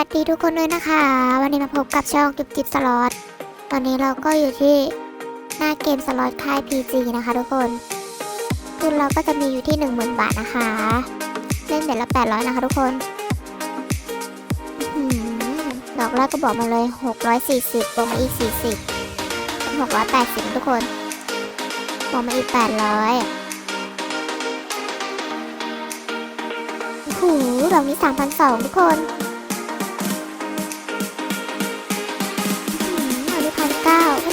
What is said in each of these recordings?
ัสดีทุกคนด้วยนะคะ วันนี้มาพบกับช่องจุบจิบสล็อตตอนนี้เราก็อยู่ที่หน้าเกมสล็อตค่าย PG นะคะทุกคนทุนเราก็จะมีอยู่ที่ 10,000 บาทนะคะ เล่นเดือนละ 800 นะคะทุกคนอดอกแรกก็บอกมาเลย 640บวกมาอีก 40เป็น680 ทุกคนบวกมาอีก 800โอ้โหดอกนี้3,200 ทุกคน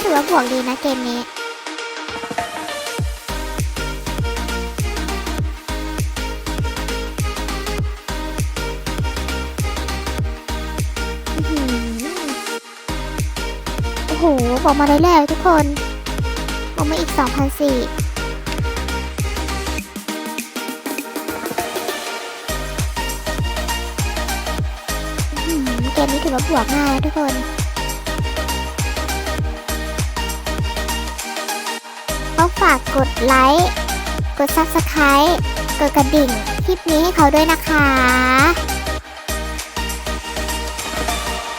ถือว่าบวกดีนะเกมนี้โอ้โหบอกมาได้แล้วทุกคนบอกมาอีกสองพันสี่เกมนี้ถือว่าบวกง่ายนะทุกคน ก็ฝากกดไลค์ กด Subscribe กดกระดิ่งคลิปนี้ให้เขาด้วยนะคะ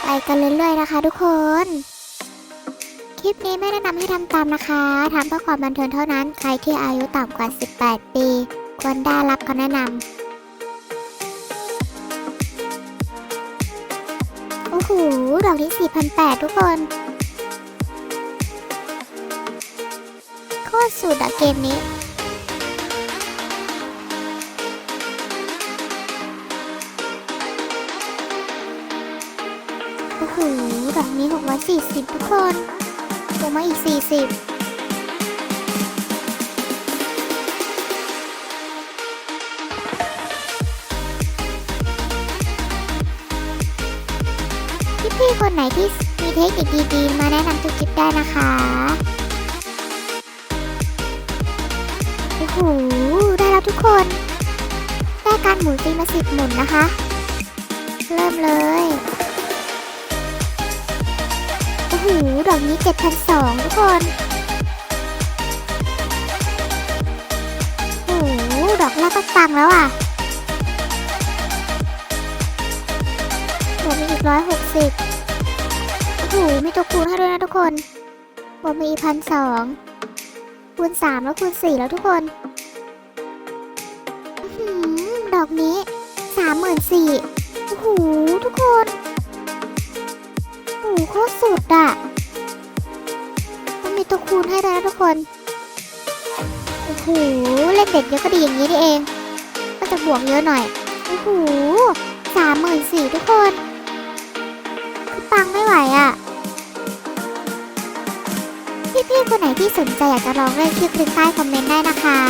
ไปกันเรื่อยๆนะคะทุกคน คลิปนี้ไม่แนะนำให้ทำตามนะคะทำเพื่อความบันเทิงเท่านั้น ใครที่อายุต่ำกว่า 18 ปี ควรได้รับคำแนะนำโอ้โห ดอกนี้4,800 ทุกคน โคตรสุดอะเกมนี้โอ้โหดอกนี้640ทุกคนบวกมาอีก40พี่ๆคนไหนที่มีเทคนิคดีๆ มาแนะนำทุกคลิปได้นะคะ แล้วทุกคนได้การหมุนฟีมาสิบหมุนนะคะ เริ่มเลย โอ้โห ดอกนี้7,200ทุกคน โอ้โห ดอกแรกก็ตังแล้วอะบวกมีอีกร้อยหกสิบโอ้โห มีตัวคูณให้ด้วยนะทุกคนบวกมีพันสองคูณสามแล้วคูณสี่แล้วทุกคนามหมื่นสี่โอ้โหทุกคนโอ้โหโคตรสุดอะมันมีตัวคูณให้ด้วทุกคน โอ้โห เล่นเด็กเยอะก็ดีอย่างนี้นี่เอง ก็จะบวกเยอะหน่อย โอ้โหสามหมื่นสี่ทุกคนคือปังไม่ไหวอะ พี่ๆคนไหนที่สนใจอยากจะลองเล่นคลิกลิงก์ใต้คอมเมนต์ได้นะคะ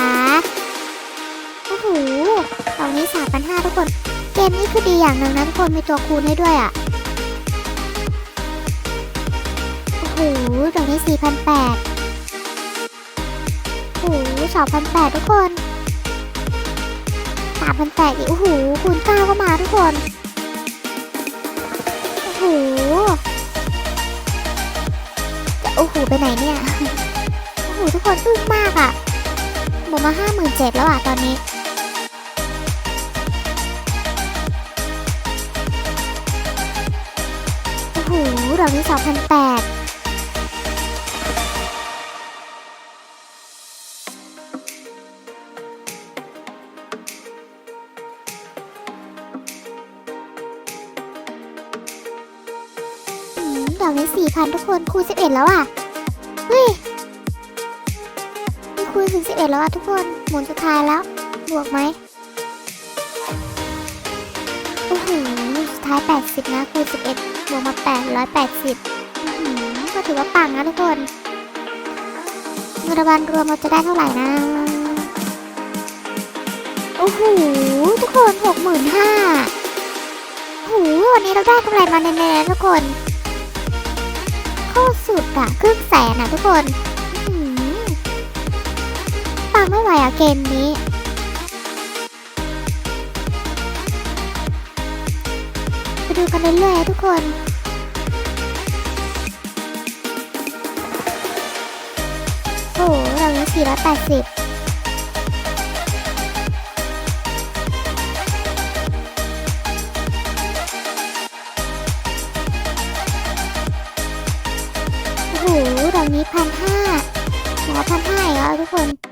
โอ้โหตอนนี้สามพันห้าทุกคน เกมนี้คือดีอย่างหนึ่งนะทุกคนมีตัวคูณให้ด้วยอะ โอ้โหดอกนี้สี่พันแปดโอ้โหสองพันแปดทุกคนสามพันแปดอีก โอ้โห คูณเก้าก็มาทุกคน โอ้โหจะโอ้โห ไปไหนเนี่ย โอ้โห ทุกคนอึ้งมากอะ่ะ หมดมาห้าหมื่นเจ็ดแล้วอะ ตอนนี้ ดอกนี้สองพันแปดอืมดอกนี้สี่พันทุกคนคูณสิบเอ็ดแล้วอะ เฮ้ยมีคูณถึงสิบเอ็ดแล้วอะทุกคน หมุนสุดท้ายแล้ว บวกไหมโอ้โหสุดท้ายแปดสิบนะคูณสิบเอ็ด บวกมาแปดร้อยแปดสิบก็ถือว่าปังนะทุกคนเงินรางวัลรวมเราจะได้เท่าไหร่นะ โอ้โห ทุกคนหกหมื่นห้าโอ้โหวันนี้เราได้กำไรมาแน่ๆทุกคนโคตรสุดอะครึ่งแสนอะทุกคนปังไม่ไหวอะเกมนี้ ดูกันเรื่อยๆทุกคนโอ้โหเราอยู่480โอ้โหดอกนี้1,500แล้ว1,500ก็หทุกคน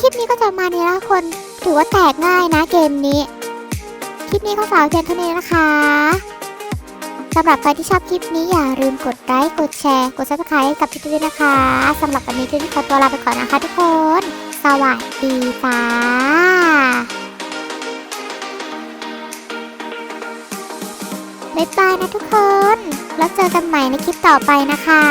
คลิปนี้ก็จะมาณนี้ละคน ถือว่าแตกง่ายนะเกมนี้ คลิปนี้ก็ฝากเพียงเท่านี้นะคะสำหรับใครที่ชอบคลิปนี้อย่าลืมกดไลค์กดแชร์ กด subscribe กับพี่ด้วยนะคะสำหรับวันนี้ตุ้ยขอตัวลาไปก่อนนะคะทุกคน สวัสดีจ้าบ๊ายบายนะทุกคน แล้วเจอกันใหม่ในคลิปต่อไปนะคะ